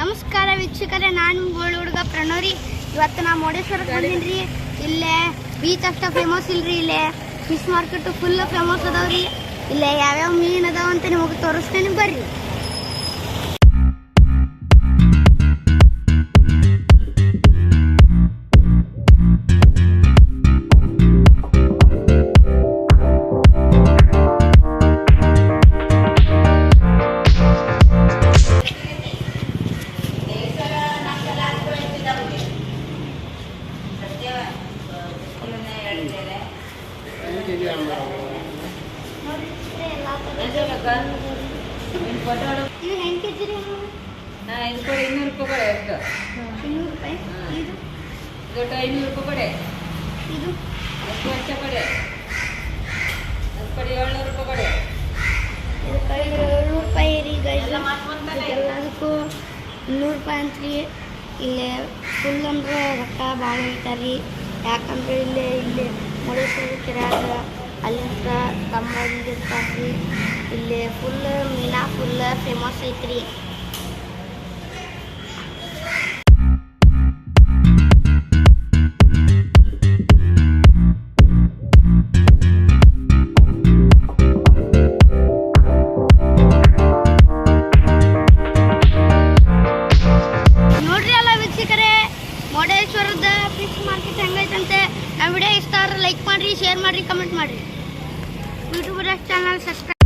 ನಮಸ್ಕಾರ ವೀಕ್ಷಕರೇ, ನಾನು ಗೋಳ್ ಹುಡುಗ ಪ್ರಣೋರಿ. ಇವತ್ತು ನಾ ಮುರುಡೇಶ್ವರಕ್ಕೆ ಬಂದೀನಿ ಇಲ್ಲೇ ಬೀಚ್ ಅಷ್ಟ ಫೇಮಸ್ ಇಲ್ರಿ ಇಲ್ಲೇ. ಫಿಶ್ ಮಾರ್ಕೆಟ್ ಫುಲ್ ಫೇಮಸ್ ಅದಾವ್ರಿ. ಇಲ್ಲೇ ಯಾವ್ಯಾವ ಮೀನ್ ಅದಾವ ಅಂತ ನಿಮಗೆ ತೋರಿಸ್ತೇನೆ ಬರ್ರಿ. ಇವು ಹೆಂಗೆ ಕೆಜಿ ರೀ ಇದು ರೂಪಾಯಿ ಕೊಡೆ ಎಷ್ಟು ಇನ್ನೂರು ರೂಪಾಯಿ ಇದು ದೊಡ್ಡ ಐನೂರು ರೂಪಾಯಿ ಕೊಡೆ ಇದು ವರ್ಷ ಕೊಡೆ ಏಳ್ನೂರು ರೂಪಾಯಿ ಕೊಡೆ ಏಳ್ನೂರು ರೂಪಾಯಿ ರೀ ಎಲ್ಲ ಮಾಡ್ಕೊಂತಾನೆ ಎಲ್ಲದಕ್ಕೂ ನೂರು ರೂಪಾಯಿ ಇಲ್ಲೇ ಫುಲ್ ಅಂದ್ರೆ ರೊಕ್ಕ ಭಾಳ ಹೇಳ್ತಾರೆ ಯಾಕಂದ್ರೆ ಇಲ್ಲೇ ಇಲ್ಲಿ ಮುರುಡೇಶ್ವರ ಕೆರೆಯಾಗ ಅಲ್ಲಿಂದ ಕಂಬಂದಿರ್ತಾರೆ ಇಲ್ಲಿ ಫುಲ್ ಮೀನಾ ಫುಲ್ ಫೇಮಸ್ ಐತ್ರಿ. ವಿಡಿಯೋ ಇಷ್ಟ ಲೈಕ್ ಮಾಡ್ರಿ ಶೇರ್ ಮಾಡ್ರಿ ಕಮೆಂಟ್ ಮಾಡ್ರಿ. YouTube channel subscribe